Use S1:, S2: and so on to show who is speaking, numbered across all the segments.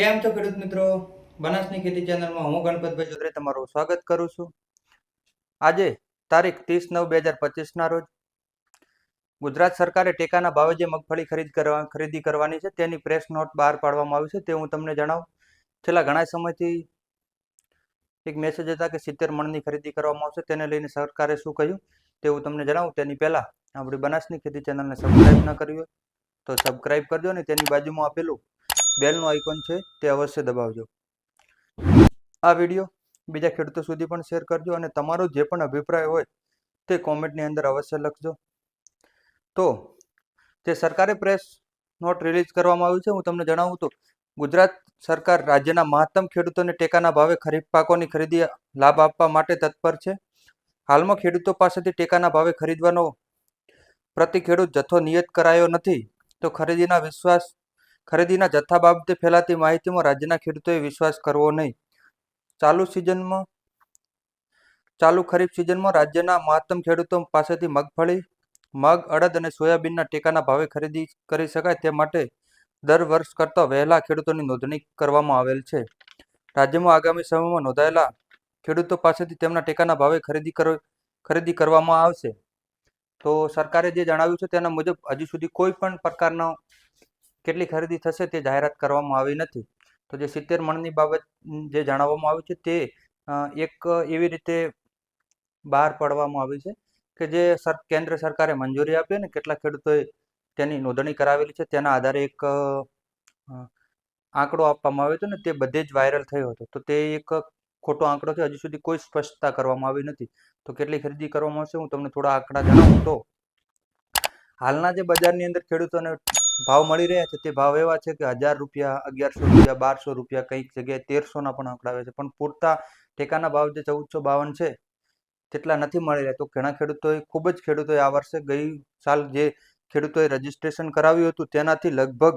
S1: કેમ છો ખેડૂત મિત્રો? બનાસની ખેતી ચેનલમાં હું ગણપતભાઈ ચૌધરી તમારું સ્વાગત કરું છું. આજે તારીખ ત્રીસ નવ બે હજાર પચીસના રોજ ગુજરાત સરકારે ટેકાના ભાવે જે મગફળી ખરીદ કરવા, ખરીદી કરવાની છે તેની પ્રેસ નોટ બહાર પાડવામાં આવી છે તે હું તમને જણાવું. છેલ્લા ઘણા સમયથી એક મેસેજ હતા કે સિત્તેર મણની ખરીદી કરવામાં આવશે તેને લઈને સરકારે શું કહ્યું તે હું તમને જણાવું. તેની પહેલાં આપણી બનાસની ખેતી ચેનલને સબસ્ક્રાઈબ ન કરવી હોય તો સબસ્ક્રાઈબ કરજો ને તેની બાજુમાં આપેલું બેલનું આઇકોન છે, તે અવશ્ય દબાવજો. આ વીડિયો બીજા ખેડૂતો સુધી પણ શેર કરજો અને તમારો જે પણ અભિપ્રાય હોય, તે કોમેન્ટની અંદર અવશ્ય લખજો. તો, જે સરકારે પ્રેસ નોટ રિલીઝ કરવામાં આવ્યું છે, હું તમને જણાવું તો, ગુજરાત સરકાર રાજ્યના મહત્તમ ખેડૂતોને ટેકાના ભાવે ખરીફ પાકોની ખરીદી લાભ આપવા માટે તત્પર છે. હાલમાં ખેડૂતો પાસેથી ટેકાના ભાવે ખરીદવાનો પ્રતિ ખેડૂત જથ્થો નિયત કરાયો નથી, તો ખરીદીના વિશ્વાસ ખરીદીના જથ્થા બાબતે ફેલાતી માહિતીમાં રાજ્યના ખેડૂતોએ વિશ્વાસ કરવો નહીં. ચાલુ સિઝનમાં, ચાલુ ખરીફ સિઝનમાં રાજ્યના મહત્તમ ખેડૂતો પાસેથી મગફળી, મગ, અડદ અને સોયાબીનના ટેકાના ભાવે ખરીદી કરી શકાય તે માટે દર વર્ષ કરતાં વહેલા ખેડૂતોની નોંધણી કરવામાં આવેલ છે. રાજ્યમાં આગામી સમયમાં નોંધાયેલા ખેડૂતો પાસેથી તેમના ટેકાના ભાવે ખરીદી ખરીદી કરવામાં આવશે. તો સરકારે જે જણાવ્યું છે તેના મુજબ હજુ સુધી કોઈ પણ પ્રકારનો કેટલી ખરીદી થશે તે જાહેરાત કરવામાં આવી નથી. તો જે સિત્તેર મણની બાબત જે જણાવવામાં આવ્યું છે તે એક એવી રીતે બહાર પાડવામાં આવી છે કે જે કેન્દ્ર સરકારે મંજૂરી આપી અને કેટલા ખેડૂતોએ તેની નોંધણી કરાવેલી છે. તેના આધારે એક આંકડો આપવામાં આવ્યો હતો ને તે બધે જ વાયરલ થયો હતો. તો તે એક ખોટો આંકડો છે. હજુ સુધી કોઈ સ્પષ્ટતા કરવામાં આવી નથી. તો કેટલી ખરીદી કરવામાં આવશે હું તમને થોડા આંકડા જણાવું તો, હાલના જે બજારની અંદર ખેડૂતોને ભાવ મળી રહ્યા છે. તે ભાવ એવા છે કે હજાર રૂપિયા, અગિયારસો રૂપિયા, બારસો રૂપિયા કંઈક જગ્યાએ તેરસોના પણ આંકડાવે છે. પણ પૂરતા ટેકાના ભાવ જે ચૌદસો બાવન છે તેટલા નથી મળી રહ્યા. તો ઘણા ખેડૂતોએ, ખૂબ જ ખેડૂતોએ આ વર્ષે ગઈ સાલ જે ખેડૂતોએ રજીસ્ટ્રેશન કરાવ્યું હતું તેનાથી લગભગ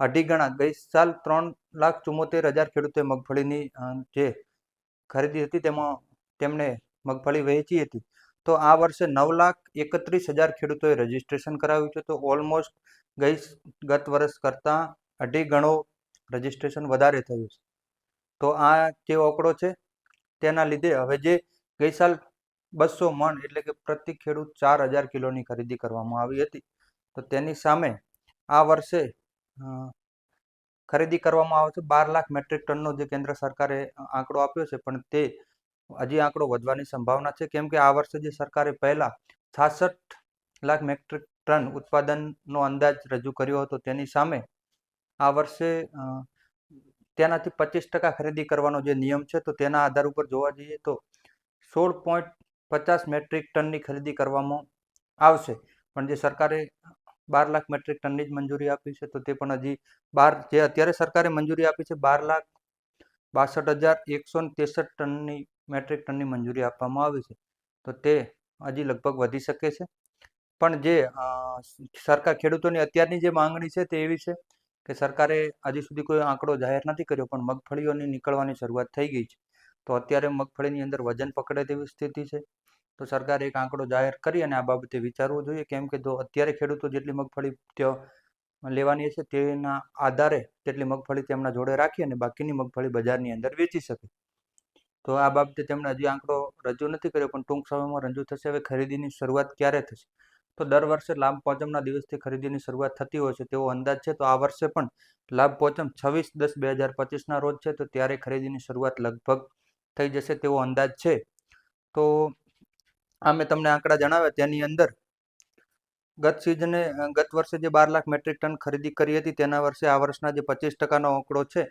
S1: અઢી ગણા, ગઈ સાલ ત્રણ લાખ ચુમ્મોતેર હજાર ખેડૂતોએ મગફળીની જે ખરીદી હતી તેમાં તેમણે મગફળી વહેંચી હતી. તો આ વર્ષે નવ લાખ એકત્રીસ હજાર ખેડૂતોએ રજીસ્ટ્રેશન કરાવ્યું છે. તો ઓલમોસ્ટ ગઈ ગત વર્ષ કરતાં અઢી ગણો રજીસ્ટ્રેશન વધારે થયું છે. તો આ જે આંકડો છે, તેના લીધે હવે જે ગઈ સાલ બસો મણ એટલે કે પ્રતિ ખેડૂત ચાર હજાર કિલોની ખરીદી કરવામાં આવી હતી. તો તેની સામે આ વર્ષે ખરીદી કરવામાં આવે છે. બાર લાખ મેટ્રિક ટનનો જે કેન્દ્ર સરકારે આંકડો આપ્યો છે, પણ તે હજી આંકડો વધવાની સંભાવના છે, કેમ કે આ વર્ષે જે સરકારે પહેલા છાસઠ લાખ મેટ્રિક ટન ઉત્પાદનનો અંદાજ રજૂ કર્યો હતો, તેની સામે આ વર્ષે તેનાથી પચીસ ટકા ખરીદી કરવાનો જે નિયમ છે, તો તેના આધાર ઉપર જોવા જઈએ તો સોળ પોઈન્ટ પચાસ મેટ્રિક ટનની ખરીદી કરવામાં આવશે. પણ જે સરકારે બાર લાખ મેટ્રિક ટનની જ મંજૂરી આપી છે, તો તે પણ હજી બાર, જે અત્યારે સરકારે મંજૂરી આપી છે, બાર લાખ બાસઠ હજાર એકસો ને ત્રેસઠ ટનની મેટ્રિક ટનની મંજૂરી આપવામાં આવી છે. તો તે હજી લગભગ વધી શકે છે. પણ જે સરકાર ખેડૂતોની અત્યારની જે માંગણી છે તે એવી છે કે સરકારે હજી સુધી કોઈ આંકડો જાહેર નથી કર્યો, પણ મગફળીઓની નીકળવાની શરૂઆત થઈ ગઈ છે. તો અત્યારે મગફળીની અંદર વજન પકડે તેવી સ્થિતિ છે. તો સરકારે એક આંકડો જાહેર કરી અને આ બાબતે વિચારવું જોઈએ, કેમ કે જો અત્યારે ખેડૂતો જેટલી મગફળી ત્યાં લેવાની હશે તેના આધારે તેટલી મગફળી તેમના જોડે રાખી અને બાકીની મગફળી બજારની અંદર વેચી શકે. તો આ બાબતે તેમણે હજી આંકડો રજૂ નથી કર્યો, પણ ટૂંક સમયમાં રજૂ થશે. હવે ખરીદીની શરૂઆત ક્યારે થશે? તો દર વર્ષે લાભ પાંચમના દિવસથી ખરીદીની શરૂઆત થતી હોય છે, તેવો અંદાજ છે. તો આ વર્ષે પણ લાભ પાંચમ છવ્વીસ દસ બે હજાર પચીસના રોજ છે, તો ત્યારે ખરીદીની શરૂઆત લગભગ થઈ જશે તેવો અંદાજ છે. તો આ મેં તમને આંકડા જણાવ્યા. તેની અંદર ગત સિઝને ગત વર્ષે જે બાર લાખ મેટ્રિક ટન ખરીદી કરી હતી, તેના વર્ષે આ વર્ષના જે પચીસ ટકાનો આંકડો છે,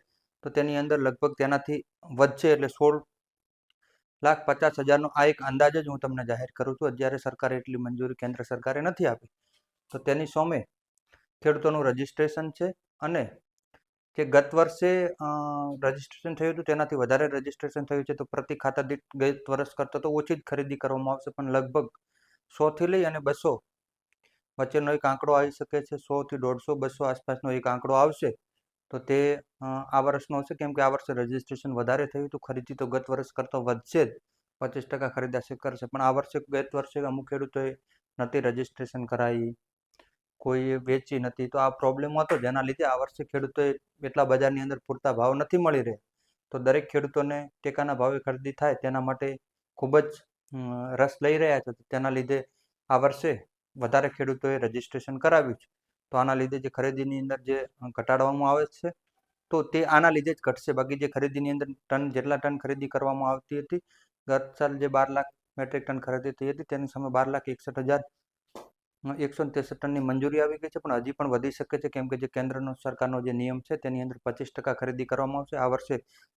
S1: તો તેની અંદર લગભગ તેનાથી વધશે. એટલે સોળ લાખ પચાસ હજારનો આ એક અંદાજ જ હું તમને જાહેર કરું છું. અત્યારે સરકારે એટલી મંજૂરી કેન્દ્ર સરકારે નથી આપી. તો તેની સામે ખેડૂતોનું રજીસ્ટ્રેશન છે અને જે ગત વર્ષે રજિસ્ટ્રેશન થયું હતું તેનાથી વધારે રજિસ્ટ્રેશન થયું છે તો પ્રતિ ખાતા દીઠ ગત વર્ષ કરતાં તો ઓછી જ ખરીદી કરવામાં આવશે. પણ લગભગ સોથી લઈ અને બસો વચ્ચેનો એક આંકડો આવી શકે છે. સોથી દોઢસો બસો આસપાસનો એક આંકડો આવશે. તો તે આ વર્ષનો હશે. કેમ કે આ વર્ષે રજીસ્ટ્રેશન વધારે થયું હતું. ખરીદી તો ગત વર્ષ કરતાં વધશે જ. પચીસ ટકા ખરીદાશે કરશે. પણ આ વર્ષે, ગત વર્ષે અમુક ખેડૂતોએ નથી રજીસ્ટ્રેશન કરાવી કોઈએ વેચી નથી તો આ પ્રોબ્લેમ હતો જેના લીધે આ વર્ષે ખેડૂતોએ એટલા બજારની અંદર પૂરતા ભાવ નથી મળી રહ્યા. તો દરેક ખેડૂતોને ટેકાના ભાવે ખરીદી થાય તેના માટે ખૂબ જ રસ લઈ રહ્યા છે. તેના લીધે આ વર્ષે વધારે ખેડૂતોએ રજીસ્ટ્રેશન કરાવ્યું છે. તો આના લીધે જે ખરીદીની અંદર જે ઘટાડવામાં આવે છે, તો તે આના લીધે જ ઘટશે. બાકી જે ખરીદીની અંદર ટન જેટલા ટન ખરીદી કરવામાં આવતી હતી, ગત સાલ જે બાર લાખ મેટ્રિક ટન ખરીદી થઈ હતી, તેની સામે બાર લાખ એકસઠ હજાર એકસો ત્રેસઠ ટનની મંજૂરી આવી ગઈ છે. પણ હજી પણ વધી શકે છે, કેમ કે જે કેન્દ્રનો સરકારનો જે નિયમ છે, તેની અંદર પચીસ ટકા ખરીદી કરવામાં આવશે. આ વર્ષે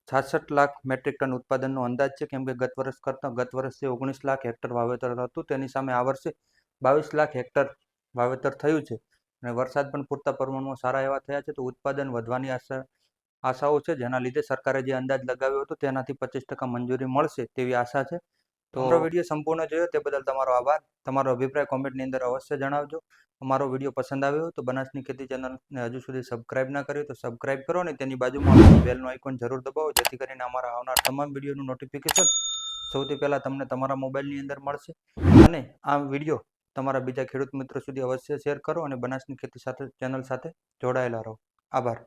S1: છાસઠ લાખ મેટ્રિક ટન ઉત્પાદનનો અંદાજ છે, કેમ કે ગત વર્ષ કરતાં, ગત વર્ષે ઓગણીસ લાખ હેક્ટર વાવેતર હતું. તેની સામે આ વર્ષે બાવીસ લાખ હેક્ટર વાવેતર થયું છે. અને વરસાદ પણ પૂરતા પ્રમાણમાં સારા એવા થયા છે તો ઉત્પાદન વધવાની આશા આશાઓ છે જેના લીધે સરકારે જે અંદાજ લગાવ્યો હતો તેનાથી પચીસ ટકા મંજૂરી મળશે તેવી આશા છે. તો અમારો વીડિયો સંપૂર્ણ જોયો તે બદલ તમારો આભાર. તમારો અભિપ્રાય કોમેન્ટની અંદર અવશ્ય જણાવજો. અમારો વીડિયો પસંદ આવ્યો તો બનાસની ખેતી ચેનલને હજુ સુધી સબસ્ક્રાઇબ ના કર્યું તો સબસ્ક્રાઇબ કરો અને તેની બાજુમાં બેલનો આઇકોન જરૂર દબાવો જેથી કરીને અમારા આવનાર તમામ વિડીયોનું નોટિફિકેશન સૌથી પહેલાં તમને તમારા મોબાઈલની અંદર મળશે. અને આ વીડિયો તમારા બીજા ખેડૂત મિત્રો સુધી અવશ્ય શેર કરો અને બનાસની ખેતી સાથે, ચેનલ સાથે જોડાયેલા રહો. આભાર.